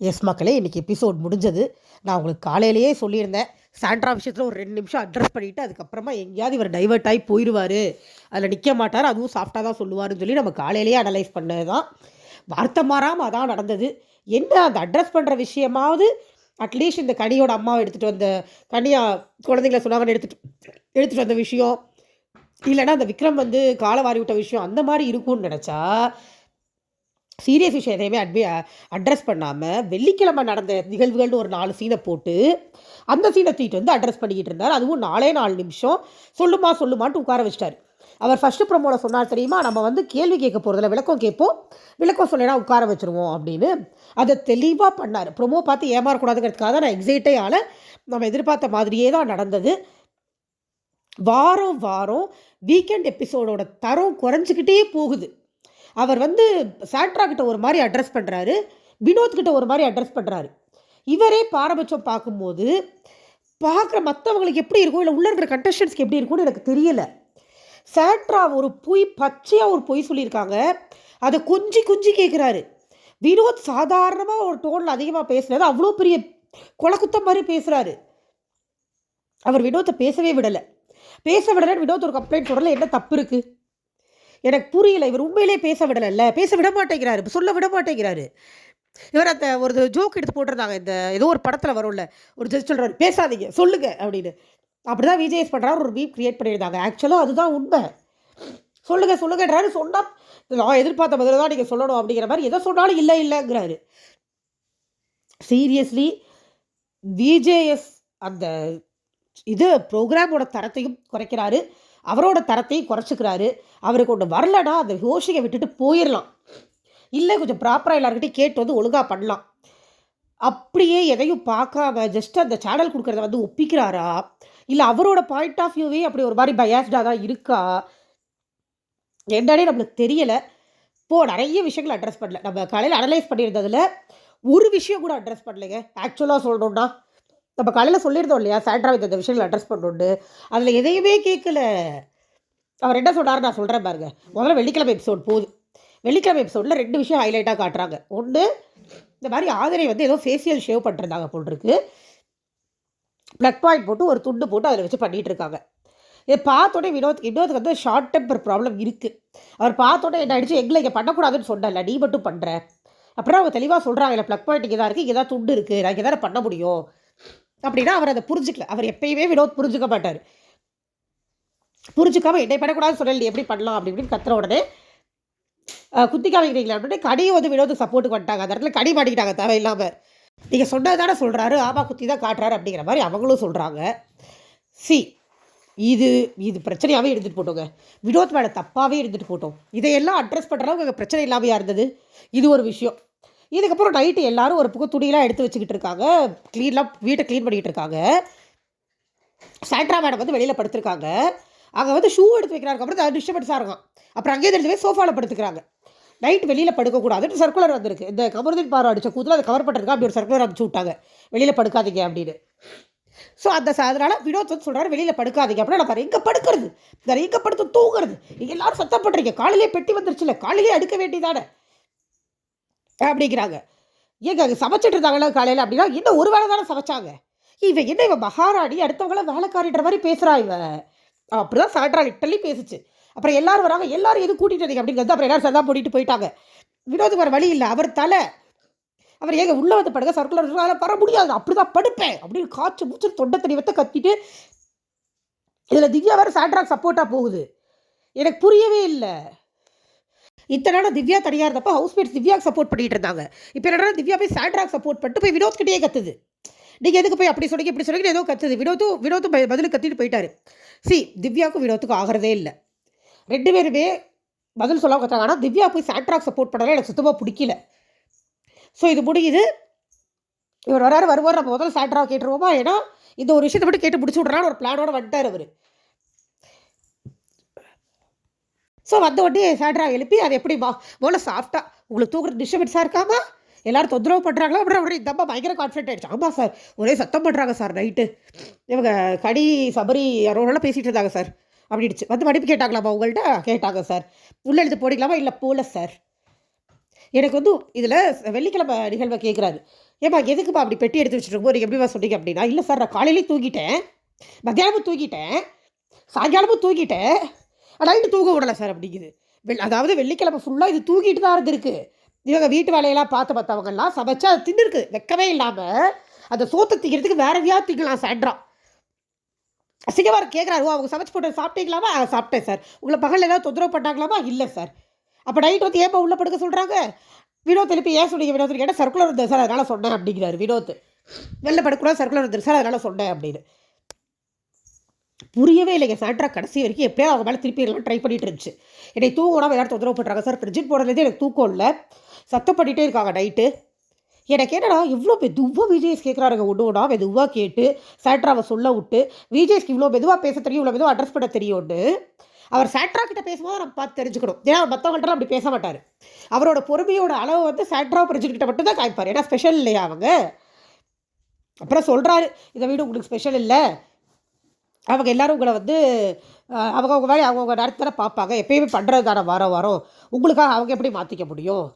S மக்களே இன்றைக்கி episode முடிஞ்சது. நான் உங்களுக்கு காலையிலேயே சொல்லியிருந்தேன். சாண்ட்ரா விஷயத்தில் ஒரு ரெண்டு நிமிஷம் அட்ரஸ் பண்ணிவிட்டு அதுக்கப்புறமா எங்கேயாவது இவர் டைவர்ட் ஆகி போயிடுவார் அதில் நிற்க மாட்டார் அதுவும் சாஃப்டாக தான் சொல்லுவாருன்னு சொல்லி நம்ம காலையிலேயே அனலைஸ் பண்ணது தான் வார்த்தை மாறாமல் அதான் நடந்தது. என்ன அந்த அட்ரஸ் பண்ணுற விஷயமாவது அட்லீஸ்ட் இந்த கனியோட அம்மாவை எடுத்துகிட்டு வந்த கனியா குழந்தைங்கள சொன்னாங்கன்னு எடுத்துகிட்டு எடுத்துகிட்டு வந்த விஷயம். இல்லைன்னா அந்த விக்ரம் வந்து காலை வாரி விட்ட விஷயம் அந்த மாதிரி இருக்கும்னு நினச்சா சீரியஸ் விஷயம் எதையுமே அட்மி அட்ரஸ் பண்ணாமல் வெள்ளிக்கிழமை நடந்த நிகழ்வுகள்னு ஒரு நாலு சீனை போட்டு அந்த சீனை தூக்கிட்டு வந்து அட்ரஸ் பண்ணிக்கிட்டு இருந்தார். அதுவும் நாலே நாலு நிமிஷம். சொல்லுமா சொல்லுமான்ட்டு உட்கார வச்சிட்டார். அவர் ஃபஸ்ட்டு ப்ரொமோவில் சொன்னார் தெரியுமா? நம்ம வந்து கேள்வி கேட்க போகிறதில்ல விளக்கம் கேட்போம். விளக்கம் சொல்லினா உட்கார வச்சுருவோம் அப்படின்னு. அதை தெளிவாக பண்ணார். ப்ரொமோ பார்த்து ஏமாறக்கூடாதுங்கிறதுக்காக தான் நான் எக்ஸைட்டே ஆல நம்ம எதிர்பார்த்த மாதிரியே தான் நடந்தது. வாரம் வாரம் வீக்கெண்ட் எபிசோடோட தரம் குறைஞ்சிக்கிட்டே போகுது. அவர் வந்து சாண்ட்ரா கிட்ட ஒரு மாதிரி அட்ரஸ் பண்ணுறாரு வினோத் கிட்ட ஒரு மாதிரி அட்ரஸ் பண்ணுறாரு இவரே பாரபட்சம் பார்க்கும்போது பார்க்குற மற்றவங்களுக்கு எப்படி இருக்கும் இல்லை உள்ள இருக்கிற கண்டஸ்டன்ஸ்க்கு எப்படி இருக்கும்னு எனக்கு தெரியலை. சாண்ட்ரா ஒரு பொய் பச்சையாக ஒரு பொய் சொல்லியிருக்காங்க. அதை குஞ்சி குஞ்சி கேட்குறாரு. வினோத் சாதாரணமாக ஒரு டோனில் அதிகமாக பேசுனது அவ்வளோ பெரிய குலக்குத்தம் மாதிரி பேசுகிறாரு அவர் வினோத்தை பேசவே விடலை. பேச விடலைன்னு வினோத் ஒரு கம்ப்ளைண்ட் சொல்லலை என்ன தப்பு இருக்குது எனக்கு புரியல இவர் உண்மையிலே பேச விடலைல்ல. பேச விட மாட்டேங்கிறாரு. சொல்ல விட மாட்டேங்கிறாரு. இவர் அந்த ஒரு ஜோக் எடுத்து போட்டிருந்தாங்க. இந்த ஏதோ ஒரு படத்தில் வரும்ல. ஒரு ஜஸ்ட் சொல்கிறாரு பேசாதீங்க சொல்லுங்க அப்படின்னு. அப்படி தான் விஜயஸ் பண்ணுறாரு ஒரு மீம் க்ரியேட் பண்ணியிருந்தாங்க. ஆக்சுவலாக அதுதான் உண்மை. சொல்லுங்க சொல்லுங்கன்றாரு. சொன்னால் நான் எதிர்பார்த்த பதில் தான் நீங்கள் சொல்லணும் அப்படிங்கிற மாதிரி எதை சொன்னாலும் இல்லை இல்லைங்கிறாரு. சீரியஸ்லி விஜேஎஸ் அந்த இது ப்ரோக்ராமோட தரத்தையும் குறைக்கிறாரு. அவரோட தரத்தையும் குறைச்சிக்கிறாரு. அவருக்கு ஒன்று வரலடா அந்த யோசிக்க விட்டுட்டு போயிடலாம் இல்லை கொஞ்சம் ப்ராப்பராக எல்லாருக்கிட்டையும் கேட்டு வந்து ஒழுங்காக பண்ணலாம். அப்படியே எதையும் பார்க்காம ஜஸ்ட் அந்த சேனல் கொடுக்குறத வந்து ஒப்பிக்கிறாரா? இல்லை அவரோட பாயிண்ட் ஆஃப் வியூவே அப்படி ஒரு மாதிரி பயாஸ்டாக தான் இருக்கா? என்னன்னே நம்மளுக்கு தெரியலை. போ நிறைய விஷயங்கள் அட்ரஸ் பண்ணல. நம்ம காலையில் அனலைஸ் பண்ணியிருந்ததில் ஒரு விஷயம் கூட அட்ரஸ் பண்ணலைங்க. ஆக்சுவலாக சொல்லணுன்னா நம்ம காலையில் சொல்லியிருந்தோம் இல்லையா சாண்ட்ரா அந்த விஷயங்கள் அட்ரஸ் பண்ணணுன்னு அதில் எதையுமே கேட்கல. அவர் என்ன சொல்கிறாரு நான் சொல்கிறேன் பாருங்க. முதல்ல வெள்ளிக்கிழமை எபிசோட் போகுது. வெள்ளிக்கிழமை எபிசோடில் ரெண்டு விஷயம் ஹைலைட்டாக காட்டுறாங்க. ஒன்று இந்த மாதிரி ஆதரை வந்து ஏதோ ஃபேஷியல் ஷேவ் பண்ணுறாங்க போட்டிருக்கு ப்ளக் பாயிண்ட் போட்டு ஒரு துண்டு போட்டு அதில் வச்சு பண்ணிகிட்டு இருக்காங்க. இதை பார்த்தோடனே வினோத் வினோத்துக்கு வந்து ஷார்ட் டெம்பர் ப்ராப்ளம் இருக்குது அவர் பார்த்தோடனே என்ன ஆயிடுச்சு? எங்களை இங்கே பண்ணக்கூடாதுன்னு சொன்னல நீ மட்டும் பண்ணுற அப்புறம் அவங்க தெளிவாக சொல்கிறாங்க இல்லை ப்ளக் பாயிண்ட் இங்கே தான் இருக்குது இங்கே தான் துண்டு இருக்குது நான் இங்கே தானே பண்ண முடியும். அப்படின்னா அவர் அதை புரிஞ்சுக்கல. அவர் எப்பயுமே வினோத் புரிஞ்சுக்க மாட்டார். புரிஞ்சுக்காம என்னை பண்ணக்கூடாதுன்னு சொல்லல நீ எப்படி பண்ணலாம் அப்படி இப்படின்னு கத்துற உடனே அஹ், குத்தி காமிக்கிறீங்களா கடியை வந்து வினோத்துக்கு சப்போர்ட்டுக்கு வந்துட்டாங்க. அந்த இடத்துல கடி மாட்டிக்கிட்டாங்க தேவையில்லாமல் நீங்கள் சொன்னது தானே சொல்கிறாரு ஆமா குத்தி தான் காட்டுறாரு அப்படிங்கிற மாதிரி அவங்களும் சொல்கிறாங்க சி இது இது பிரச்சனையாகவே எடுத்துகிட்டு போட்டோங்க. வினோத் மேலே தப்பாகவே எடுத்துகிட்டு போட்டோம். இதையெல்லாம் அட்ரஸ் பண்ணுறவங்க பிரச்சனை இல்லாமையா இருந்தது. இது ஒரு விஷயம். இதுக்கப்புறம் நைட்டு எல்லாரும் ஒரு புக்கு துணியெல்லாம் எடுத்து வச்சுக்கிட்டு இருக்காங்க. க்ளீன்லாம் வீட்டை க்ளீன் பண்ணிக்கிட்டு இருக்காங்க. சாண்ட்ரா மேடம் வந்து வெளியில் படுத்திருக்காங்க. அங்கே வந்து ஷூ எடுத்து வைக்கிறாங்க. அப்புறம் அது டிஸ்டர்பன்ஸாக இருக்கும். அப்புறம் அங்கேயே தெரிஞ்சு போய் சோஃபாவில் படுத்துக்கிறாங்க. நைட் வெளியில் படுக்கக்கூடாதுன்னு சர்க்குலர் வந்திருக்கு. இந்த கமருதீன் பாரு அடித்த கூத்தில் அதை கவர் பண்ணுறதுக்கு அப்படி ஒரு சர்க்குலர் அனுப்பிச்சு விட்டாங்க. வெளியில் படுக்காதீங்க அப்படின்னு. ஸோ அந்த அதனால் வினோத் வந்து சொல்கிறாரு வெளியில் படுக்காதீங்க அப்படின்னா நான் எங்கே படுக்கிறது. வேறு எங்கே படுத்து தூங்குறது. எல்லாரும் சத்தம் பண்ணுறீங்க காலையிலே பெட்டி வந்துருச்சுல காலையிலே அடுக்க வேண்டியதானே? அப்படிங்கிறாங்க. ஏங்க அங்கே சமைச்சிட்டு இருந்தாங்களா காலையில் அப்படின்னா இன்னும் ஒரு வேளை தானே சமைச்சாங்க. இவன் என்ன இவன் மகாராணி அடுத்தவங்கள வேலைக்காரின்ற மாதிரி பேசுகிறா இவன். அப்படிதான் சாண்ட்ரா லிட்டலி பேசுச்சு. அப்புறம் எல்லாரும் வராங்க. எல்லாரும் எது கூட்டிட்டு வந்தீங்க அப்படிங்கிறது அப்புறம் எல்லாரும் சதா போட்டிட்டு போயிட்டாங்க. வினோதுக்கு வர வழி இல்லை. அவர் தலை. அவர் ஏங்க உள்ள வந்து படுக்க சர்க்குலர் வர முடியாது. அப்படிதான் படுப்பேன். அப்படின்னு காய்ச்சி மூச்சு தொண்டை தண்ணி வத்த கத்திட்டு இதில் திவ்யா வேறு சாண்ட்ராக் சப்போர்ட்டாக போகுது. எனக்கு புரியவே இல்லை. இத்தனை நாள் திவ்யா தனியாக இருந்தப்போ ஹவுஸ்மேட்ஸ் திவ்யாக்கு சப்போர்ட் பண்ணிகிட்டு இருந்தாங்க. இப்போ என்னடா திவ்யா போய் சாண்ட்ராக் சப்போர்ட் பண்ணிட்டு போய் வினோத் கிட்டேயே கத்துது. நீங்கள் எதுக்கு போய் அப்படி சொன்னீங்க இப்படி சொன்னீங்க ஏதோ கத்துது. வினோத்தும் வினோத்தும் பதிலுக்கு கத்திட்டு போயிட்டாரு. சி திவ்யாவுக்கும் வினோத்துக்கும் ஆகிறதே இல்லை. ரெண்டு பேருமே பதில் சொல்ல கத்துறாங்க. ஆனால் திவ்யா போய் சாண்ட்ராக் சப்போர்ட் பண்ணலாம் எனக்கு சுத்தமாக பிடிக்கல. ஸோ இது முடியுது. இவர் வராரு வருவார். நம்ம முதல்ல சாண்ட்ரா கேட்டுருவோமா? ஏன்னா இந்த ஒரு விஷயத்தை மட்டும் கேட்டு முடிச்சு விட்றான்னு ஒரு பிளானோட வந்துட்டார் அவர். ஸோ வந்த உடனே சாண்ட்ரா எழுப்பி அது எப்படி மா முதல்ல சாஃப்டாக உங்களுக்கு தூக்குறது டிஸ்டர்பன்ஸாக இருக்காமா? எல்லாரும் தொந்தரவு பண்ணுறாங்களா அப்படின்னா உடனே இந்த அம்மா பயங்கர கான்ஃபிடென்ட் ஆயிடுச்சு. ஆமாம் சார் ஒரே சத்தம் பண்ணுறாங்க சார் நைட்டு இவங்க கடி சபரி யாரோட பேசிகிட்டு இருந்தாங்க சார் அப்படிடுச்சு. வந்து மடிப்பு கேட்டாங்களாமா உங்கள்கிட்ட கேட்டாங்க சார் உள்ளே எழுத்து போடிக்கலாமா இல்லை போல சார் எனக்கு வந்து இதில் வெள்ளிக்கிழமை நிகழ்வை கேட்குறாரு ஏம்மா எதுக்குப்பா அப்படி பெட்டி எடுத்து வச்சுட்டு இருக்கும்போது எப்படிமா சொன்னீங்க அப்படின்னா இல்லை சார் நான் காலையிலேயே தூங்கிட்டேன். மத்தியானமும் தூங்கிட்டேன். சாயங்காலமும் தூங்கிட்டேன். நைட்டு தூங்க விடலை சார் அப்படிங்குது. வெள் அதாவது வெள்ளிக்கிழமை ஃபுல்லாக இது தூங்கிட்டு தான் இருந்திருக்கு. இவங்க வீட்டு வேலையெல்லாம் பார்த்து பார்த்தவங்கெல்லாம் சமைச்சு அதை தின்னுருக்கு. வைக்கவே இல்லாமல் அந்த சோத்தை திங்கிறதுக்கு வேற எதையாவது திங்கலாம் சாயந்தரம் அசிங்கமாக கேட்குறாரு அவங்க சமைச்சு போட்டு சாப்பிட்டீங்களாமா? சாப்பிட்டேன் சார். உங்களை பகலில் ஏதாவது தொந்தரவு பண்ணாங்களாமா? இல்லை சார். அப்போ நைட் வந்து ஏப்பா உள்ள படுக்க சொல்கிறாங்க வினோத் திருப்பி ஏன் சொன்னீங்க வினோத்? கேட்டால் சர்க்குலர் இருந்தது சார் அதனால் சொன்னேன் அப்படிங்கிறாரு வினோத். வெளில படுக்கூடாது சர்க்குலர் இருந்தது சார் அதனால் சொன்னேன் அப்படின்னு. புரியவே இல்லைங்க சாண்ட்ரா கடைசி வரைக்கும் எப்படியோ அவங்க மேலே திருப்பி எல்லாம் ட்ரை பண்ணிட்டு இருந்துச்சு. என்னை தூங்க விடாம எல்லாரும் தொந்தரவு பண்ணுறாங்க சார். ஃப்ரிட்ஜின் போடுறதுலேருந்து எனக்கு தூக்கம் இல்லை. சத்தம் பண்ணிகிட்டே இருக்காங்க நைட்டு எனக்கு என்னடா இவ்வளோ மெதுவாக விஜேஸ் கேட்குறாருங்க ஒன்று ஒன்றா மெதுவாக கேட்டு சேட்ராவை சொல்ல விட்டு விஜய்ஸ்க்கு இவ்வளோ மெதுவாக பேச தெரியும் இவ்வளோ மெதுவாக அட்ரஸ் பண்ண தெரியும்னு அவர் சேட்ரா கிட்ட பேசும்போது நம்ம பார்த்து தெரிஞ்சுக்கணும். ஏன்னா அவர் மற்றவங்கள்ட்ட அப்படி பேச மாட்டார். அவரோட பொறுமையோட அளவு வந்து சேட்ரா பிரஜின் கிட்ட மட்டும் தான் காய்ப்பார் ஏன்னா ஸ்பெஷல் இல்லையா அவங்க? அப்புறம் சொல்கிறாரு இந்த வீடு உங்களுக்கு ஸ்பெஷல் இல்லை. அவங்க எல்லாரும் உங்களை வந்து அவங்கவுங்க அவங்க அவங்க வேலையை அவங்கவுங்க நடத்தின பார்ப்பாங்க. எப்பயுமே பண்ணுறது தானே வாரம் வாரம். உங்களுக்காக அவங்க எப்படி மாற்றிக்க முடியும்?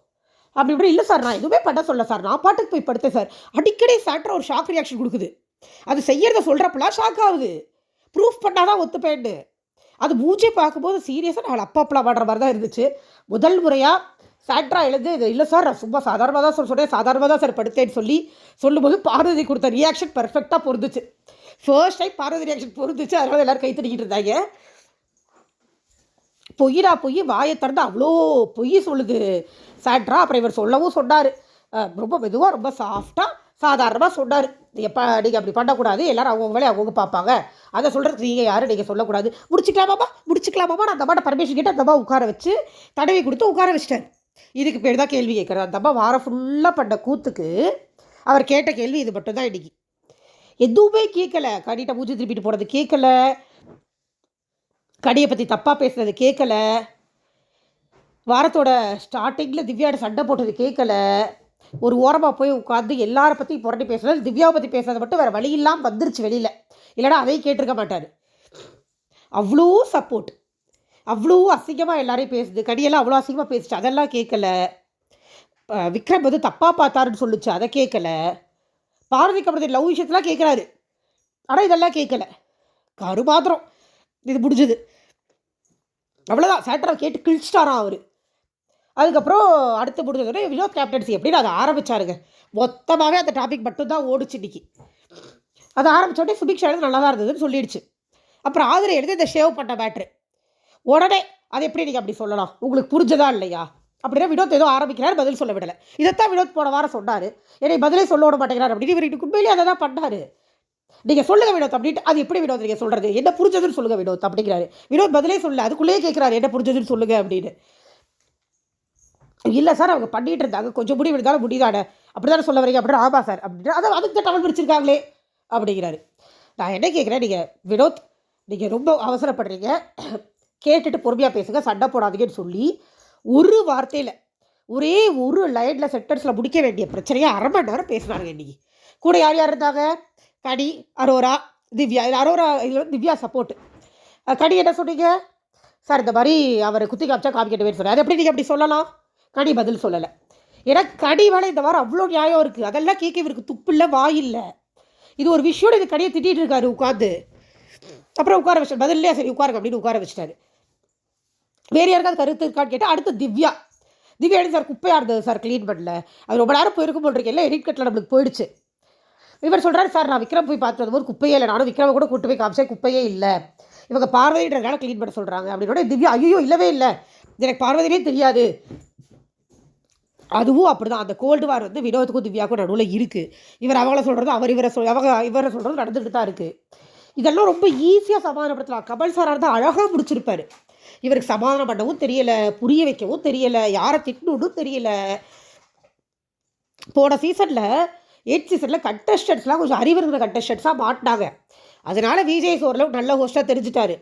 அப்படி இப்படி இல்லை சார் நான் எதுவுமே பண்ண சொல்ல சார் நான் பாட்டுக்கு போய் படுத்தேன் சார் அடிக்கடி சாட்ரா ஒரு ஷாக் ரியாக்ஷன் கொடுக்குது. அது செய்யறத சொல்கிறப்பெல்லாம் ஷாக் ஆகுது. ப்ரூஃப் பண்ணாதான் ஒத்துப்பேன்னு அது மூச்சே பார்க்கும்போது சீரியஸாக நான் அப்பா அப்பலாம் பாடுற மாதிரி தான் இருந்துச்சு. முதல் முறையாக சாட்ரா எழுது இது இல்லை சார் நான் சும்மா சாதாரணமாக தான் சார் சொன்னேன். சாதாரணமாக தான் சார் படுத்தேன்னு சொல்லி சொல்லும்போது பார்வதி கொடுத்த ரியாக்ஷன் பர்ஃபெக்டாக பொருந்துச்சு. ஃபர்ஸ்ட் டைம் பார்வதி ரியாக்ஷன் பொருந்துச்சு. அதனால எல்லோரும் கை தட்டிக்கிட்டு இருந்தாங்க. பொய்யரா பொய். வாயை திறந்து அவ்வளோ பொய் சொல்லுது. சாட்ரா அப்புறம் இவர் சொல்லவும் சொன்னார். ரொம்ப மெதுவாக ரொம்ப சாஃப்டாக சாதாரணமாக சொன்னார். எப்போ நீங்கள் அப்படி பண்ணக்கூடாது. எல்லோரும் அவங்க வேலையை அவங்க பார்ப்பாங்க. அதை சொல்கிறதுக்கு நீங்கள் யாரும் நீங்கள் சொல்லக்கூடாது. முடிச்சிக்கலாமாப்பா முடிச்சிக்கலாமாப்பா நான் அந்த அம்மாட்ட பர்மிஷன் கேட்டு அந்த அம்மா உட்கார வச்சு தடவி கொடுத்து உட்கார வச்சிட்டார். இதுக்கு பேர் தான் கேள்வி கேட்குறாரு அந்த அம்மா வாரம் ஃபுல்லாக பண்ண கூத்துக்கு அவர் கேட்ட கேள்வி இது மட்டும்தான் இன்றைக்கி எதுவுமே கேட்கல. கடிட்ட பூஜை திருப்பிட்டு போகிறது கேட்கல. கடியை பற்றி தப்பாக பேசுனது கேட்கல. வாரத்தோட ஸ்டார்டிங்கில் திவ்யாட்ட சண்டை போட்டது கேட்கல ஒரு ஓரமாக போய் உட்காந்து எல்லாரை பற்றி புரட்டி பேசுனது திவ்யாவை பற்றி பேசுனது மட்டும் வேறு வழி இல்லாமல் வந்துருச்சு வெளியில். இல்லைனா அதையும் கேட்டிருக்க மாட்டார். அவ்வளோ சப்போர்ட் அவ்வளோ அசிங்கமாக எல்லாரையும் பேசுது. கடியெல்லாம் அவ்வளோ அசிங்கமாக பேசுச்சு. அதெல்லாம் கேட்கல விக்ரம் வந்து தப்பாக பார்த்தாருன்னு சொல்லுச்சு. அதை கேட்கல பார்வதி கபடி லவ் விஷயத்தெலாம் கேட்குறாரு ஆனால் இதெல்லாம் கேட்கல கருமாத்திரம் இது முடிஞ்சது. அவ்வளோதான் சேட்டரை கேட்டு கிழிச்சிட்டாராம் அவர். அதுக்கப்புறம் அடுத்து முடிஞ்சதுன்னா வினோத் கேப்டன்சி எப்படின்னு அதை ஆரம்பிச்சாருங்க. மொத்தமாகவே அந்த டாபிக் மட்டும்தான் ஓடுச்சு இன்னைக்கு. அதை ஆரம்பித்தோடனே சுபிக்ஷா எழுது நல்லா தான் இருந்ததுன்னு சொல்லிடுச்சு. அப்புறம் ஆதிரை எழுதி இந்த ஷேவ் பண்ண மேட்ரு உடனே அது எப்படி நீங்கள் அப்படி சொல்லலாம்? உங்களுக்கு புரிஞ்சதா இல்லையா? அப்படின்னா வினோத் ஏதோ ஆரம்பிக்கிறார் பதில் சொல்ல விடலை. இதைத்தான் வினோத் போன வாரம் சொன்னார். என்னை பதிலே சொல்ல விட மாட்டேங்கிறார் அப்படின்னு இவர் உண்மையிலேயே அதை தான் பண்ணார். நீங்கள் சொல்லுங்க வினோத் அப்படின்ட்டு அது எப்படி வினோத் நீங்கள் சொல்கிறது என்ன புரிஞ்சதுன்னு சொல்லுங்க வினோத் அப்படிங்கிறாரு. வினோத் பதிலே சொல்ல அதுக்குள்ளேயே கேட்குறாரு என்ன புரிஞ்சதுன்னு சொல்லுங்க அப்படின்னு. இல்லை சார் அவங்க பண்ணிகிட்டு இருந்தாங்க. கொஞ்சம் முடி விடுதாலும் முடிதானே? அப்படி தானே சொல்ல வரீங்க? அப்படின்னா ஆமாம் சார். அப்படின்னா அதை அதுக்கு தான் டவல் பிடிச்சிருக்காங்களே அப்படிங்கிறாரு. நான் என்ன கேட்குறேன் நீங்கள் வினோத் நீங்கள் ரொம்ப அவசரப்படுறீங்க. கேட்டுட்டு பொறுமையாக பேசுங்க சண்டை போடாதீங்கன்னு சொல்லி ஒரு வார்த்தையில் ஒரே ஒரு லைனில் சென்டென்ஸில் முடிக்க வேண்டிய பிரச்சனையை அரை மணி நேரம் பேசுனாங்க இன்றைக்கி கூட யார் யார் இருந்தாங்க? கனி அரோரா திவ்யா. இது அரோரா இதில் வந்து திவ்யா சப்போர்ட்டு கனி என்ன சொன்னீங்க? சார் இந்த மாதிரி அவர் குத்தி காமிச்சா காமிக்கட்டுவேன்னு சொன்னார். அது எப்படி நீங்கள் அப்படி சொல்லலாம்? கனி பதில் சொல்லலை. ஏன்னா கனி வேலை இந்த வாரம் அவ்வளோ நியாயம் இருக்குது அதெல்லாம் கேட்க இவருக்கு துப்பு இல்லை வாய் இல்லை இது ஒரு விஷயம் இது கனியை திட்டிகிட்டு இருக்காரு உட்காந்து அப்புறம் உட்கார வச்சு பதில் இல்லையா சரி உட்காருங்க அப்படின்னு உட்கார வச்சுட்டாரு. வேறு யாருக்காவது கருத்து இருக்கான்னு கேட்டால் அடுத்து திவ்யா. திவ்யா எடுத்து சார் குப்பையாக இருந்தது சார் க்ளீன் பண்ணல. அது ரொம்ப நேரம் போயிருக்கும் போல் இருக்கேன் எடிட் கட்டில் நம்மளுக்கு போயிடுச்சு. இவர் சொல்கிறாரு சார் நான் விக்ரம் போய் பார்த்து போது குப்பையே இல்லை. நானும் விக்ரம கூட கூட்டு போய் காமிச்சேன். குப்பையே இல்லை. இவங்க பார்வதின்றதுனால க்ளீன் பண்ண சொல்கிறாங்க அப்படின்னோட திவ்யா ஐயோ இல்லவே இல்லை. எனக்கு பார்வதினே தெரியாது. அதுவும் அப்படி தான் அந்த கோல்டு வார் வந்து வினோத்துக்கும் திவ்யாவுக்கும் நடுவில் இருக்குது இவர் அவங்கள சொல்கிறது அவர் இவரை சொல் அவங்க இவரை சொல்கிறது நடந்துகிட்டு தான் இருக்குது இதெல்லாம் ரொம்ப ஈஸியாக சமாதானப்படுத்தலாம். கமல் சாராக இருந்தால் அழகாக முடிச்சிருப்பார். இவருக்கு சமாதானம் பண்ணவும் தெரியலை புரிய வைக்கவும் தெரியலை யாரை திட்டணும்னு தெரியலை. போன சீசனில் எயிட் சீசனில் கண்டஸ்டன்ஸ்லாம் கொஞ்சம் அறிவு இருக்கிற கண்டஸ்டன்ஸாக மாட்டினாங்க. அதனால் விஜய் சோரில் நல்ல ஹோஸ்ட்டாக தெரிஞ்சுட்டாரு.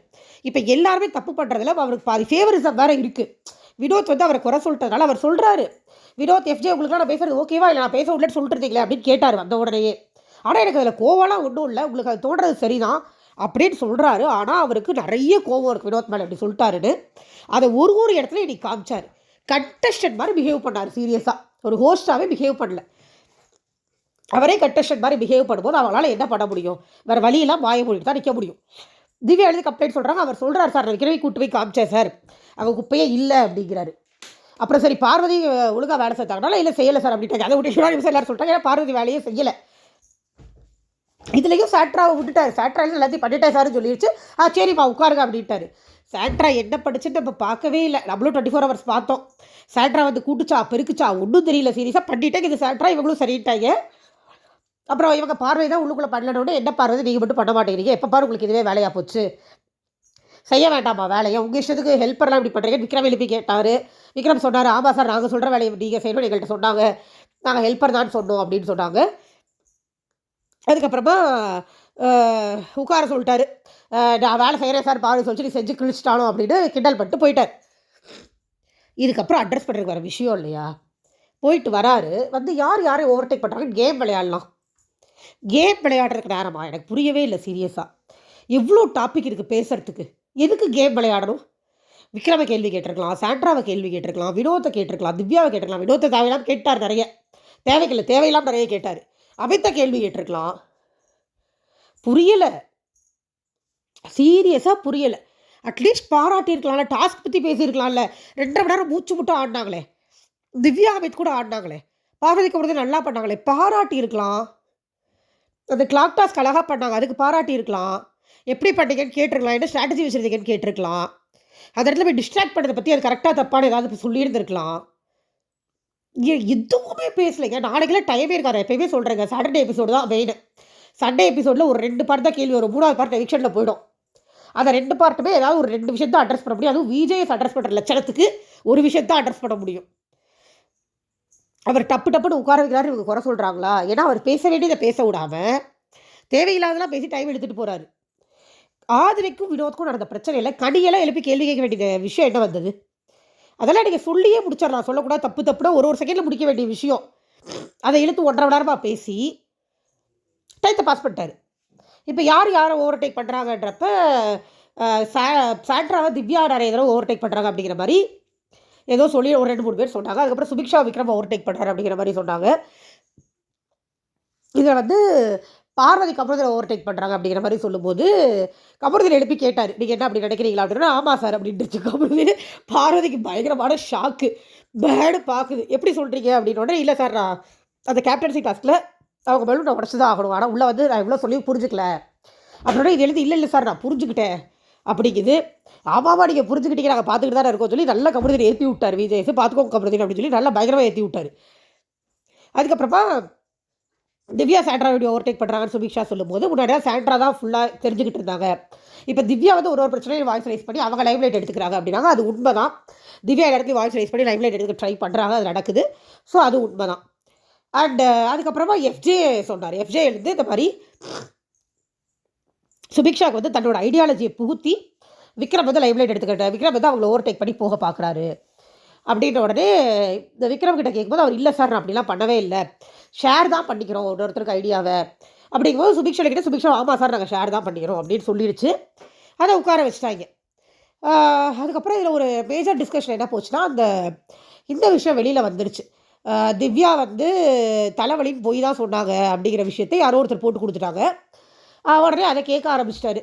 இப்போ எல்லாருமே தப்பு பண்ணுறதுல அவருக்கு பாதி ஃபேவரிசம் வேறு இருக்குது வினோத் வந்து அவரை குறை சொல்லிட்டதுனால அவர் சொல்கிறாரு வினோத் எஃப்ஜே உங்களுக்குலாம் நான் பேசுறது ஓகேவா இல்லை நான் பேச விடலன்னு சொல்லிட்டுருந்தீங்களே அப்படின்னு கேட்டார் வந்த உடனேயே. ஆனால் எனக்கு அதில் கோவம்லாம் ஒன்றும் இல்லை. உங்களுக்கு அது தோன்றது சரிதான் அப்படின்னு சொல்கிறாரு ஆனால் அவருக்கு நிறைய கோவம் இருக்குது வினோத் மேலே அப்படி சொல்லிட்டாருன்னு. அதை ஒரு ஒரு இடத்துல இன்னைக்கு காமிச்சார். கண்டஸ்டன்ட் மாதிரி பிஹேவ் பண்ணார் சீரியஸாக ஒரு ஹோஸ்டாகவே பிஹேவ் பண்ணல. அவரே கண்டஸ்டன்ட் மாதிரி பிஹேவ் பண்ணும்போது அவங்களால என்ன பண்ண முடியும்? வேறு வழியெல்லாம் மாய மொழிட்டு தான் நிற்க முடியும். திவ்யா எழுதி கம்ப்ளைண்ட் சொல்கிறாங்க அவர் சொல்கிறார் சார் நான் விக்ரமே கூட்டு போய் காமிச்சேன் சார். அவங்க குப்பையே இல்லை அப்படிங்கிறாரு. அப்புறம் சரி பார்வதி ஒழுங்காக வேலை செய்தாங்கனால இல்லை செய்யலை சார் அப்படின்ட்டாங்க. அதை விட்டு சிவாஜி எல்லாரும் சொல்லிட்டாங்க ஏன்னா பார்வதி வேலையே செய்யலை. இதுலேயும் சாட்ராவை விட்டுட்டார். சாட்ரா எல்லாத்தையும் பண்ணிட்டேன் சார்னு சொல்லிடுச்சு ஆ சரிம்மா உட்காருங்க அப்படின்ட்டாரு. சாட்ரா என்ன படிச்சுட்டு நம்ம பார்க்கவே இல்லை. நம்மளும் டுவெண்ட்டி ஃபோர் ஹவர்ஸ் பார்த்தோம். சாட்ரா வந்து கூட்டுச்சா பெருக்குச்சா ஒன்றும் தெரியல சீரியஸாக பண்ணிட்டேங்க இது சாட்ரா. இவங்களும் சரிட்டாங்க அப்புறம் இவங்க பார்வை தான் உள்ளுக்குள்ளே பண்ணலன்னு என்ன பார்வை நீங்கள் மட்டும் பண்ண மாட்டேங்கிறீங்க. எப்போ பாரு உங்களுக்கு இதுவே வேலையாக போச்சு. செய்ய வேண்டாமா வேலையை. உங்கள் இஷ்டத்துக்கு ஹெல்ப்பர்லாம் இப்படி பண்ணுறீங்க விக்ரம் எழுப்பி கேட்டார். விக்ரம் சொன்னார் ஆமாம் சார் நாங்கள் சொல்கிற வேலையை நீங்கள் செய்யணும் எங்கள்கிட்ட சொன்னாங்க. நாங்கள் ஹெல்ப்பர் தான் சொன்னோம் அப்படின்னு சொன்னாங்க. அதுக்கப்புறமா உட்கார சொல்லிட்டாரு. நான் வேலை செய்கிறேன் சார் பாரு சொல்லிச்சு நீ செஞ்சு கிழிச்சிட்டாலும் அப்படின்னு கிண்டல் பண்ணிட்டு போயிட்டார். இதுக்கப்புறம் அட்ரஸ் பண்ணுறதுக்கு வர விஷயம் இல்லையா? போயிட்டு வராரு. வந்து யார் யாரையும் ஓவர்டேக் பண்ணுறாங்க கேம் விளையாடலாம். கேம் விளையாடுறதுக்கு நேரமா? எனக்கு புரியவே இல்லை சீரியஸாக எவ்வளோ டாபிக் இருக்குது பேசுகிறதுக்கு எதுக்கு கேம் விளையாடணும்? விக்ரம கேள்வி கேட்டிருக்கலாம் சாண்ட்ராவை கேள்வி கேட்டிருக்கலாம் வினோத்தை கேட்டிருக்கலாம் திவ்யாவை கேட்டிருக்கலாம் வினோத்தை தேவையில்லாம கேட்டார் நிறைய. தேவைக்கில்லை தேவையில்லாம நிறைய கேட்டார். அமித்த கேள்வி கேட்டிருக்கலாம். புரியலை. சீரியஸாக புரியலை. அட்லீஸ்ட் பாராட்டியிருக்கலாம்ல டாஸ்க் பற்றி பேசியிருக்கலாம்ல. ரெண்டரை மணி நேரம் மூச்சு முட்டும் ஆடினாங்களே. திவ்யா அமித் கூட ஆடினாங்களே. பார்வதிக்கு கூட நல்லா பண்ணாங்களே. பாராட்டி இருக்கலாம் அந்த கிளாக் டாஸ்க் அழகாக பண்ணாங்க அதுக்கு பாராட்டி எப்படி பண்ணீங்கன்னு கேட்டிருக்கலாம். என்ன ஸ்ட்ராட்டஜி வச்சுருந்தீங்கன்னு கேட்டிருக்கலாம். அந்த இடத்துல போய் டிஸ்ட்ராக்ட் பண்ணுறதை பற்றி அது கரெக்டாக தப்பான ஏதாவது சொல்லியிருந்திருக்கலாம். ஏ- எதுவுமே பேசலைங்க நாளைக்கெல்லாம் டைமே இருக்காது? எப்பயுமே சொல்கிறேங்க சாட்டர்டே எபிசோடு தான் மெயின் சண்டே எபிசோடில் ஒரு ரெண்டு பார்ட் தான் கேள்வி வரும். மூணாவது பார்ட் எவிக்ஷனில் போயிடும். அந்த ரெண்டு பார்ட்டுமே ஏதாவது ஒரு ரெண்டு விஷயத்தை அட்ரஸ் பண்ண முடியும். அதுவும் விஜேஎஸ் அட்ரஸ் பண்ணுற லட்சணத்துக்கு ஒரு விஷயத்தை அட்ரஸ் பண்ண முடியும். அவர் டப்பு டப்புன்னு உட்கார வைக்கிறாரு. இவங்க குறை சொல்கிறாங்களா ஏன்னா அவர் பேச வேண்டியதை பேச விடாமல் தேவையில்லாதெல்லாம் பேசி டைம் எடுத்துகிட்டு போகிறாரு ஆதிரைக்கும் வினோத்க்கும் நடந்த பிரச்சனையில் கனியெல்லாம் எழுப்பி கேள்வி கேட்க வேண்டிய விஷயம் என்ன வந்தது? அதெல்லாம் நீங்கள் சொல்லியே முடிச்சிடலாம். சொல்லக்கூடாது தப்பு தப்புனா ஒரு ஒரு செகண்டில் முடிக்க வேண்டிய விஷயம். அதை இழுத்து ஒன்றரை மணி நேரமாக பேசி டைத்தை பாஸ் பண்ணிட்டாரு. இப்போ யார் யாரை ஓவர்டேக் பண்ணுறாங்கன்றப்ப சாண்ட்ராவை திவ்யா நிறைய தடவை ஓவர்டேக் பண்ணுறாங்க அப்படிங்கிற மாதிரி ஏதோ சொல்லி ஒரு ரெண்டு மூணு பேர் சொன்னாங்க. அதுக்கப்புறம் சுபிக்ஷா விக்ரம் ஓவர்டேக் பண்ணுறாரு அப்படிங்கிற மாதிரி சொன்னாங்க. இதில் வந்து பார்வதி கமருதனை ஓவர்டேக் பண்ணுறாங்க அப்படிங்கிற மாதிரி சொல்லும்போது கமருதன் எழுப்பி கேட்டார் நீங்கள் என்ன அப்படி நினைக்கிறீங்களா? அப்படின்னா ஆமாம் சார் அப்படின்ட்டு கமருதன் பார்வதிக்கு பயங்கரமான ஷாக்கு பேடு பார்க்குது எப்படி சொல்கிறீங்க அப்படின்னோடனே இல்லை சார் நான் அந்த கேப்டன்சி டாஸ்கில் அவங்க மேலும் நான் உடச்சி தான் ஆகணும். ஆனால் உள்ளே வந்து நான் இவ்வளோ சொல்லி புரிஞ்சுக்கல. அப்படின்னா இது எழுதி இல்லை இல்லை சார் நான் புரிஞ்சுக்கிட்டேன். அப்படிங்குது. ஆமாமா நீங்கள் புரிஞ்சுக்கிட்டீங்க. நாங்கள் பார்த்துக்கிட்டு தானே இருக்கோம் சொல்லி நல்லா கமருதன் ஏற்றி விட்டார். விஜய் பார்த்துக்கோங்க கமருதன் அப்படின்னு சொல்லி நல்லா பயங்கரமாக ஏற்றி விட்டார். அதுக்கப்புறமா திவ்யா சாண்ட்ரா வீடியோ ஓவர்டேக் பண்ணுறாங்கன்னு சுபிக்ஷா சொல்லும்போது முன்னாடியா சாண்ட்ரா தான் ஃபுல்லாக தெரிஞ்சுக்கிட்டு இருந்தாங்க. இப்போ திவ்யா வந்து ஒரு ஒரு பிரச்சனையும் வாய்ஸ் ரைஸ் பண்ணி அவங்க லைவ் லைட் எடுத்துக்கிறாங்க அப்படின்னாங்க. அது உண்மை தான் திவ்யா இடத்துலையும் வாய்ஸ் ரைஸ் பண்ணி லைவ் லைட் எடுக்க ட்ரை பண்ணுறாங்க அது நடக்குது. ஸோ அது உண்மை தான் அண்டு அதுக்கப்புறமா எஃப்ஜே சொன்னார். எஃப்ஜே எழுந்து இந்த மாதிரி சுபிக்ஷாவுக்கு வந்து தன்னோட ஐடியாலஜியை புகுத்தி விக்ரம் வந்து லைவ் லைட் எடுத்துக்கிட்டார். விக்ரம் வந்து அவங்கள ஓவர்டேக் பண்ணி போக பார்க்குறாரு அப்படின்ற உடனே இந்த விக்ரம் கிட்ட கேட்கும்போது அவர் இல்லை சார் நான் அப்படிலாம் பண்ணவே இல்லை. ஷேர் தான் பண்ணிக்கிறோம். ஒரு ஒருத்தருக்கு ஐடியாவை. அப்படிங்கும்போது சுபிக்ஷா கிட்ட சுபிக்ஷா ஆமாம் சார் நாங்கள் ஷேர் தான் பண்ணிக்கிறோம் அப்படின்னு சொல்லிடுச்சு அதை உட்கார வச்சுட்டாங்க. அதுக்கப்புறம் இதில் ஒரு மேஜர் டிஸ்கஷன் என்ன போச்சுன்னா அந்த இந்த விஷயம் வெளியில் வந்துருச்சு. திவ்யா வந்து தலைவலின்னு போய் தான் சொன்னாங்க அப்படிங்கிற விஷயத்தை யாரோ ஒருத்தர் போட்டு கொடுத்துட்டாங்க. உடனே அதை கேட்க ஆரம்பிச்சிட்டாரு.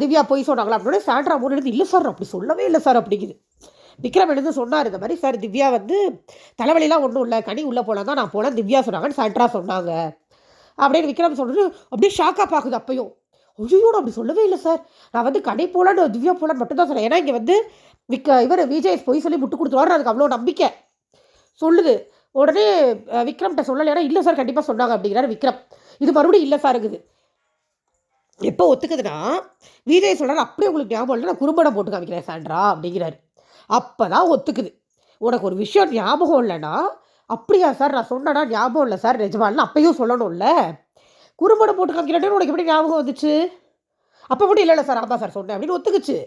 திவ்யா போய் சொன்னாங்களா? அப்படின்னு சாண்ட்ரா மூணு எழுந்து இல்லை சார் அப்படி சொல்லவே இல்லை சார் அப்படிங்குது. விக்ரம் எழுந்து சொன்னார் இந்த மாதிரி. சார் திவ்யா வந்து தலைவலிலாம் ஒன்றும் இல்லை கனி உள்ளே போனால் தான் நான் போனேன் திவ்யா சொன்னாங்கன்னு சாண்ட்ரா சொன்னாங்க. அப்படின்னு விக்ரம் சொல்கிறது அப்படியே ஷாக்காக பார்க்குது அப்பையும். ஐயோ நான் அப்படி சொல்லவே இல்லை சார். நான் வந்து கடை போலான்னு திவ்யா போலான்னு மட்டும் தான் சொன்னேன். ஏன்னா இங்கே வந்து விக்க இவர் விஜய் பொய் சொல்லி முட்டு கொடுத்துருவாரு அதுக்கு அவ்வளோ நம்பிக்கை. சொல்லுது. உடனே விக்ரம்கிட்ட சொல்லலை. ஏன்னா இல்லை சார் கண்டிப்பாக சொன்னாங்க அப்படிங்கிறார் விக்ரம். இது மறுபடியும் இல்லை சார் இருக்குது. எப்போ ஒத்துக்குதுன்னா விஜய் சொல்கிறார் அப்படியே உங்களுக்கு ஞாபகம் இல்லை நான் குறும்படம் போட்டு காமிக்கிறேன் சாண்ட்ரா அப்படிங்கிறாரு. அப்போ தான் ஒத்துக்குது. உனக்கு ஒரு விஷயம் ஞாபகம் இல்லைன்னா அப்படியா சார் நான் சொன்னேன்னா ஞாபகம் இல்லை சார் நிஜமானு அப்பையும் சொல்லணும்ல. குறும்படம் போட்டு காமிக்கிறேன் உனக்கு எப்படி ஞாபகம் வந்துச்சு? அப்போ மட்டும் இல்லை இல்லை சார் ஆமாம் சார் சொன்னேன் அப்படின்னு ஒத்துக்குச்சு.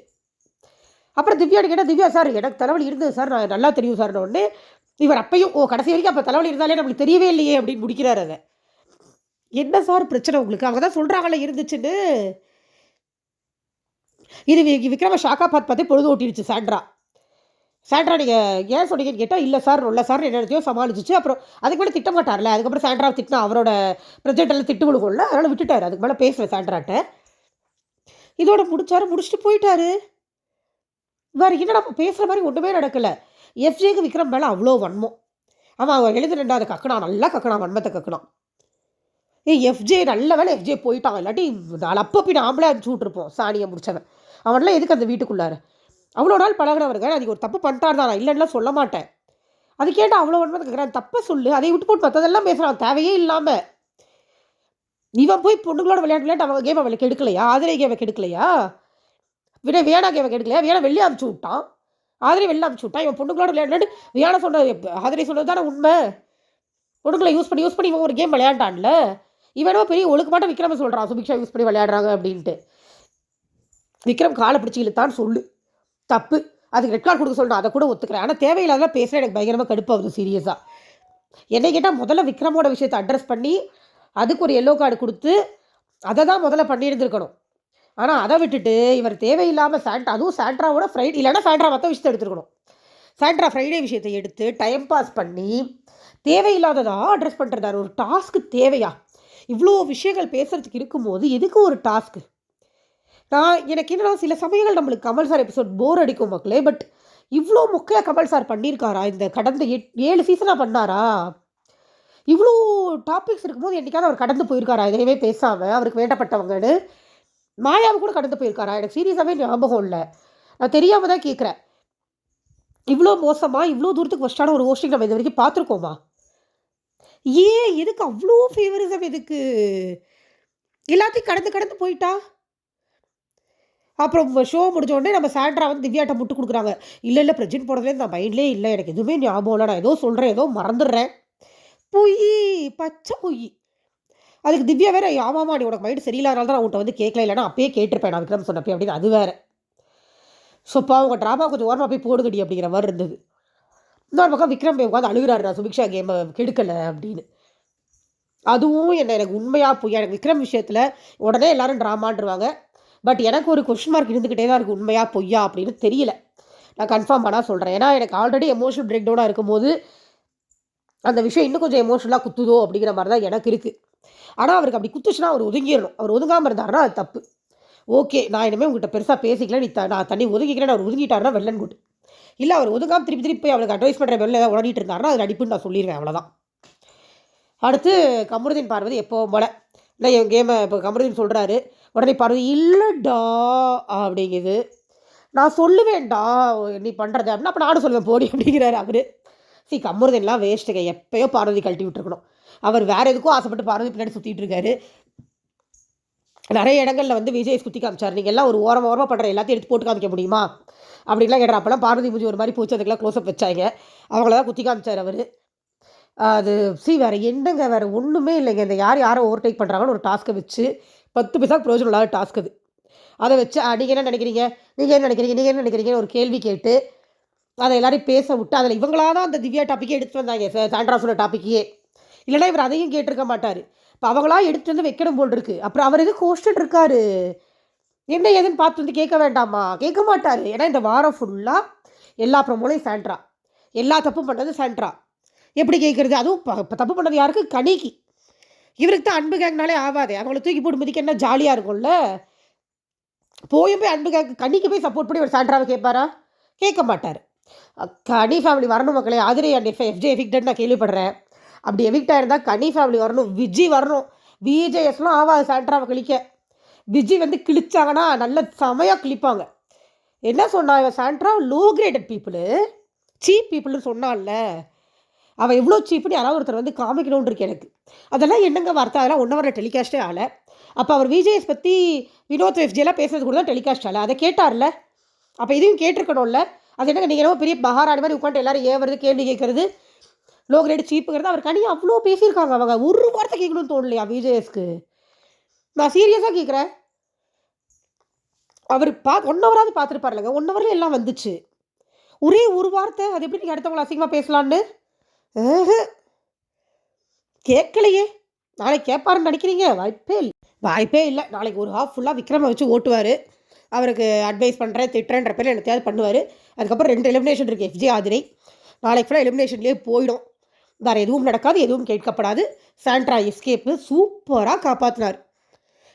அப்புறம் திவ்யாடி கேட்டால் திவ்யா சார் எனக்கு தலைவலி இருந்தது சார் நான் நல்லா தெரியும் சார் உடனே இவர் அப்பையும் ஓ கடைசி வரைக்கும் அப்போ தலைவலி இருந்தாலே நம்மளுக்கு தெரியவே இல்லையே அப்படின்னு முடிக்கிறார் அதை என்ன சார் பிரச்சனை உங்களுக்கு? அவங்க தான் சொல்கிறாங்களே இருந்துச்சுன்னு. இது வி- விக்ரம ஷாக்கா பாத் பார்த்து பொழுது ஓட்டிடுச்சு சாண்ட்ரா. சாண்ட்ரா நீங்கள் ஏன் சொன்னீங்கன்னு கேட்டால் இல்லை சார் இல்லை சார் என்னத்தையோ சமாளிச்சிச்சு. அப்புறம் அதுக்கு மேலே திட்ட மாட்டார்ல. அதுக்கப்புறம் சாண்ட்ரா திட்டினா அவரோட ப்ரெசிடென்ட் திட்டு விழுகும்ல அதனால் விட்டுட்டார். அதுக்கு மேலே பேசுகிறேன் சாண்ட்ராட்ட. இதோட முடிச்சாரு முடிச்சுட்டு போயிட்டாரு. வேறு என்ன நம்ம பேசுகிற மாதிரி ஒன்றுமே நடக்கலை. எஃப்ஜேக்கு விக்ரம் மேலே அவ்வளோ வன்மம். அவன் அவன் எழுதி ரெண்டாவது கக்கனான் நல்லா கக்கனான் வன்மத்தை கக்கனான் ஏய் எஃப்ஜே நல்ல வேலை எஃப்ஜே போயிட்டான். இல்லாட்டி நாலு அப்போ பின் ஆம்பளை அனுப்பிச்சு விட்ருப்போம் சாணியை முடிச்சவன். அவன்லாம் எதுக்கு அந்த வீட்டுக்குள்ளார? அவ்வளோ நாள் பழகினவர்கள் அதுக்கு ஒரு தப்பு பண்ணிட்டார் தான்? நான் சொல்ல மாட்டேன். அது கேட்டால் அவ்வளோ ஒன்று கேட்குறேன் தப்பை சொல்லு அதை விட்டு போட்டு மற்றதெல்லாம் பேசுகிறான் தேவையே இல்லாமல் இவன் போய் பொண்ணுங்களோட விளையாட்டு விளையாட்டு அவன் கேம் அவளுக்கு எடுக்கலையா? ஆதிரை கேமை கெடுக்கலையா விட வேணா கேமை கெடுக்கலையா வேணா வெளியே அனுப்பிச்சு விட்டான். ஆதிரை வெளில அனுப்பிச்சு விட்டான். இவன் பொண்ணுங்களோட விளையாட்டு வேணா சொன்னது ஆதிரை சொன்னது தானே உண்மை? பொண்ணுங்களை யூஸ் பண்ணி யூஸ் பண்ணி இவன் ஒரு கேம் விளையாண்டான்ல? இவனோ பெரிய ஒழுக்கமாட்ட விக்ரம சொல்கிறான் சுபிக்ஷா யூஸ் பண்ணி விளையாடுறாங்க அப்படின்ட்டு. விக்ரம் காலை பிடிச்சி இழுத்தான்னு சொல்லு. தப்பு. அதுக்கு ரெட் கார்டு கொடுக்க சொல்லணும் அதை கூட ஒத்துக்கிறேன். ஆனால் தேவையில்லாத பேசுகிற எனக்கு பயங்கரமாக கடுப்பாகுது சீரியஸாக என்னை கேட்டால் முதல்ல விக்ரமோட விஷயத்தை அட்ரஸ் பண்ணி அதுக்கு ஒரு எல்லோ கார்டு கொடுத்து அதை தான் முதல்ல பண்ணியிருந்துருக்கணும். ஆனால் அதை விட்டுட்டு இவர் தேவையில்லாமல் சாண்ட்ரா அதுவும் சாண்ட்ராவோட ஃப்ரைடே இல்லைன்னா சாண்ட்ரா மற்ற விஷயத்தை எடுத்துருக்கணும். சாண்ட்ரா ஃப்ரைடே விஷயத்தை எடுத்து டைம் பாஸ் பண்ணி தேவையில்லாததாக அட்ரஸ் பண்ணுறதாரு ஒரு டாஸ்க்கு தேவையா? இவ்வளோ விஷயங்கள் பேசுகிறதுக்கு இருக்கும்போது எதுக்கு ஒரு டாஸ்க்கு நான் எனக்கு என்னன்னா சில சமயங்கள் நம்மளுக்கு கமல் சார் எபிசோட் போர் அடிக்கும் மக்களே பட் இவ்வளோ முக்கிய கமல் சார் பண்ணியிருக்காரா? இந்த கடந்த எட் ஏழு சீசனாக பண்ணாரா? இவ்வளோ டாபிக்ஸ் இருக்கும்போது என்றைக்காவது அவர் கடந்து போயிருக்காரா? எதையுமே பேசாமல் அவருக்கு வேண்டப்பட்டவங்கன்னு மாயாவை கூட கடந்து போயிருக்காரா? எனக்கு சீரியஸாகவே ஞாபகம் இல்லை. நான் தெரியாமல் தான் கேட்குறேன் இவ்வளோ மோசமாக இவ்வளோ தூரத்துக்கு ஃபஸ்ட்டான ஒரு ஹோஸ்டிங் நம்ம இது வரைக்கும் பார்த்துருக்கோமா? ஏன் எதுக்கு அவ்வளோ ஃபேவரிசம் எதுக்கு? எல்லாத்தையும் கடந்து கடந்து போயிட்டா? அப்புறம் ஷோ முடிஞ்ச உடனே நம்ம சாண்ட்ரா வந்து திவ்யாட்ட முட்டு கொடுக்குறாங்க. இல்லை இல்லை பிரஜின் போனதுலேருந்து நான் மைண்ட்லேயே இல்லை. எனக்கு எதுவுமே ஞாபகம் இல்லை. நான் ஏதோ சொல்கிறேன் ஏதோ மறந்துடுறேன். பொய் பச்சை பொய். அதுக்கு திவ்யா வேற ஆமாமா நீ உனக்கு மைண்டு சரியில்லாதனால தான் நான் வந்து கேட்கல. இல்லைன்னா அப்பயே கேட்டிருப்பேன் நான் விக்ரம் சொன்னப்பே அப்படின்னு அது வேற. ஸோப்பா அவங்க ட்ராமா கொஞ்சம் ஓரமாக போய் போடுகடி அப்படிங்கிற மாதிரி இருந்தது. இன்னொரு பக்கம் விக்ரம் போய் உட்காந்து அழுகிறாரு நான் சுபிக்ஷா கேமை கெடுக்கலை அப்படின்னு. அதுவும் என்ன எனக்கு உண்மையாக போய் எனக்கு விக்ரம் விஷயத்தில் உடனே எல்லாரும் ட்ராமான்ருவாங்க பட் எனக்கு ஒரு கொஷின் மார்க் இருந்துக்கிட்டே தான் இருக்குது உண்மையாக பொய்யா அப்படின்னு தெரியல. நான் கன்ஃபார்ம் பண்ணால் சொல்கிறேன் ஏன்னா எனக்கு ஆல்ரெடி எமோஷனல் பிரேக் டவுனாக இருக்கும்போது அந்த விஷயம் இன்னும் கொஞ்சம் எமோஷனலாக குத்துதோ அப்படிங்கிற மாதிரி தான் எனக்கு இருக்குது ஆனால் அவருக்கு அப்படி குத்துச்சுன்னா அவர் ஒதுங்கிடணும். அவர் ஒதுங்காமல் இருந்தாருன்னா அது தப்பு. ஓகே நான் இனிமேல் உங்கள்கிட்ட பெருசாக பேசிக்கல. நீ த நான் தண்ணி ஒதுங்கிக்கிறேன். அவர் ஒதுங்கிட்டாருன்னா வெள்ளன் குட் இல்லை அவர் ஒதுங்காமல் திருப்பி திருப்பி போய் அவளுக்கு அட்வைஸ் பண்ணுற வெளில ஏதாவது உடனிட்டு இருந்தாருன்னா அது நடிப்புன்னு நான் சொல்லிடுவேன் அவ்வளோதான் அடுத்து கமருதீன் பார்வதி எப்போ போல. இல்லை என் கேமை இப்போ கமருதீன் சொல்கிறாரு உடனே பார்வதி இல்லைடா அப்படிங்குது. நான் சொல்லுவேன்டா நீ பண்ணுறது அப்படின்னா அப்போ நானும் சொல்லுவேன் போடி அப்படிங்கிறாரு அவர். சி எல்லாம் வேஸ்ட்டுங்க எப்பயோ பார்வதி கழட்டி விட்டுருக்கணும். அவர் வேறு எதுக்கும் ஆசைப்பட்டு பார்வதி பின்னாடி சுற்றிட்டு இருக்காரு. நிறைய இடங்களில் வந்து விஜய் சுற்றி காமிச்சார். நீங்கள் எல்லாம் ஒரு ஓரம் ஓரமாக பண்ணுற எல்லாத்தையும் எடுத்து போட்டு காமிக்க முடியுமா? அப்படின்லாம் கேட்டார் அப்போலாம் பார்வதி பூஜை ஒரு மாதிரி பூச்சி அதுக்கெல்லாம் க்ளோஸ்அப் வச்சாங்க. அவங்கள தான் குத்தி காமிச்சார் அவர். அது சி வேறு என்னங்க வேறு ஒன்றுமே இல்லைங்க. இந்த யார் யாரை ஓவர்டேக் பண்ணுறாங்கன்னு ஒரு டாஸ்க்கை வச்சு பத்து பைசா பிரயோஜனம் இல்லாத டாஸ்க் அது. அதை வச்சு நீங்கள் என்ன நினைக்கிறீங்க? நீங்கள் என்ன நினைக்கிறீங்க? நீங்கள் என்ன நினைக்கிறீங்கன்னு ஒரு கேள்வி கேட்டு அதை எல்லாரையும் பேச விட்டு அதில் இவங்களா தான் அந்த திவ்யா டாப்பிக்கே எடுத்துட்டு வந்தாங்க சாண்ட்ரா சொன்ன டாப்பிக்கையே இல்லைன்னா இவர் அதையும் கேட்டிருக்க மாட்டார். இப்போ அவங்களா எடுத்துட்டு வந்து வைக்கணும் போல் இருக்கு. அப்புறம் அவர் எதுவும் ஹோஸ்டட் இருக்காரு? என்ன ஏதுன்னு பார்த்து வந்து கேட்க வேண்டாமா? கேட்க மாட்டார். ஏன்னா இந்த வாரம் ஃபுல்லாக எல்லா ப்ரமோலையும் சாண்ட்ரா. எல்லா தப்பும் பண்ணது சாண்ட்ரா. எப்படி கேட்குறது? அதுவும் இப்போ தப்பு பண்ணது யாருக்கு? கணிக்கு இவருக்கு தான் அன்பு கேங்னாலே ஆகாதே அவங்கள தூக்கி போட்டு மிதிக்க என்ன ஜாலியாக இருக்கும்ல? போய் போய் அன்பு கேங்க கனிக்கு போய் சப்போர்ட் பண்ணி ஒரு சாண்ட்ராவை கேட்பாரா? கேட்க மாட்டார். கனி ஃபேமிலி வரணும் மக்களே. Aadhiri and F F J affected நான் கேள்விப்படுறேன். அப்படி எஃபிக்ட் ஆயிருந்தால் கனி ஃபேமிலி வரணும் விஜி வரணும். விஜேஎஸ்லாம் ஆகாது சாண்ட்ராவை கிழிக்க. விஜி வந்து கிழிச்சாங்கன்னா நல்ல செமையாக கிழிப்பாங்க. என்ன சொன்னா இவன்? Sandra low graded people cheap பீப்புள்னு சொன்னான்ல. அவள் எவ்வளோ சீப்புன்னு யாராவது ஒருத்தர் வந்து காமிக்கணும்னு இருக்கு எனக்கு. அதெல்லாம் என்னங்க வார்த்தை? அதெல்லாம் ஒன் ஹவர் டெலிகாஸ்ட்டே ஆகலை. அப்போ அவர் விஜேஎஸ் பற்றி வினோத் எஃப்ஜியெல்லாம் பேசுறது கூட தான் டெலிகாஸ்ட் ஆகலை. அதை கேட்டார்ல? அப்போ இதையும் கேட்டிருக்கணும்ல? அது என்னங்க நீங்கள் என்னவோ பெரிய மகாராணி மாதிரி உட்காந்து எல்லாரும் ஏவுறது கேள்வி கேட்குறது லோ கிரேடு சீப்புங்கிறது அவர் கனி அவ்வளோ பேசியிருக்காங்க அவங்க. ஒரு வார்த்தை கேட்கணும்னு தோணலையா விஜேஎஸ்க்கு நான் சீரியஸாக கேட்குறேன். அவர் பா ஒன் ஹவராவது பார்த்துருப்பாருலங்க. ஒன் ஹவரில் எல்லாம் வந்துச்சு. ஒரே ஒரு வார்த்தை அது எப்படி நீங்கள் அடுத்தவங்களை அசிங்கமாக பேசலான்னு கேட்கலையே. நாளைக்கு கேட்பாருன்னு நினைக்கிறீங்க? வாய்ப்பே இல்லை. வாய்ப்பே இல்லை. நாளைக்கு ஒரு ஹாஃப் ஃபுல்லாக விக்ரமை வச்சு ஓட்டுவார். அவருக்கு அட்வைஸ் பண்ணுறேன் திட்டுறேன்ன்ற பேர் எனக்கு என்னத்தையாவது பண்ணுவார். அதுக்கப்புறம் ரெண்டு எலிமினேஷன் இருக்குது எஃப்ஜே ஆதிரை. நாளைக்கு ஃபுல்லாக எலிமினேஷன்லேயே போயிடும். வேறு எதுவும் நடக்காது எதுவும் கேட்கப்படாது. சாண்ட்ரா எஸ்கேப்பு சூப்பராக காப்பாற்றினார்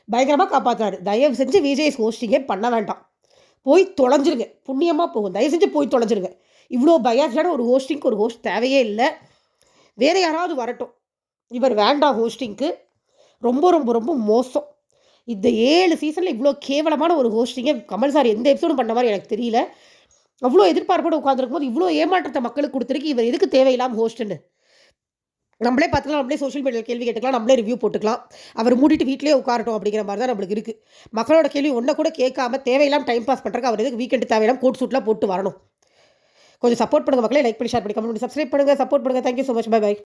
பயங்கரமாக காப்பாற்றினார் தயவு செஞ்சு விஜய் ஹோஸ்டிங்கே பண்ண வேண்டாம். போய் தொலைஞ்சிருங்க. புண்ணியமாக போகும். தயவு செஞ்சு போய் தொலைஞ்சிருங்க. இவ்வளோ பயாஸ்டான ஒரு ஹோஸ்டிங்க்கு ஒரு ஹோஸ்ட் தேவையே இல்லை. வேறு யாராவது வரட்டும். இவர் வேண்டாம் ஹோஸ்டிங்க்கு ரொம்ப ரொம்ப ரொம்ப மோசம். இந்த ஏழு சீசனில் இவ்வளோ கேவலமான ஒரு ஹோஸ்டிங்கை கமல் சார் எந்த எபிசோடும் பண்ண மாதிரி எனக்கு தெரியல. அவ்வளோ எதிர்பார்ப்போடு உட்காந்துருக்கும் போது இவ்வளோ ஏமாற்றத்தை மக்களுக்கு கொடுத்துருக்கு. இவர் எதுக்கு தேவையில்லாமல் ஹோஸ்ட்டுன்னு நம்மளே பார்த்துக்கலாம் நம்மளே சோஷியல் மீடியாவில் கேள்வி கேட்டுக்கலாம் நம்மளே ரிவ்யூ போட்டுக்கலாம். அவர் மூடிட்டு வீட்டிலே உட்காரட்டும் அப்படிங்கிற மாதிரி தான் நம்மளுக்கு இருக்குது மக்களோட கேள்வி ஒன்றை கூட கேட்காம தேவையில்லாமல் டைம் பாஸ் பண்ணுறக்கு அவர் எதுக்கு வீக்கெண்டு தேவையில்லாம கோட் சூட்லாம் போட்டு வரணும். கொஞ்சம் சப்போர்ட் பண்ணுங்கள் மக்களே லைக் பண்ணி ஷேர் பண்ணி கமெண்ட் பண்ணி சப்ஸ்கிரைப் பண்ணுங்கள் சப்போர்ட் பண்ணுங்கள் thank you so much bye bye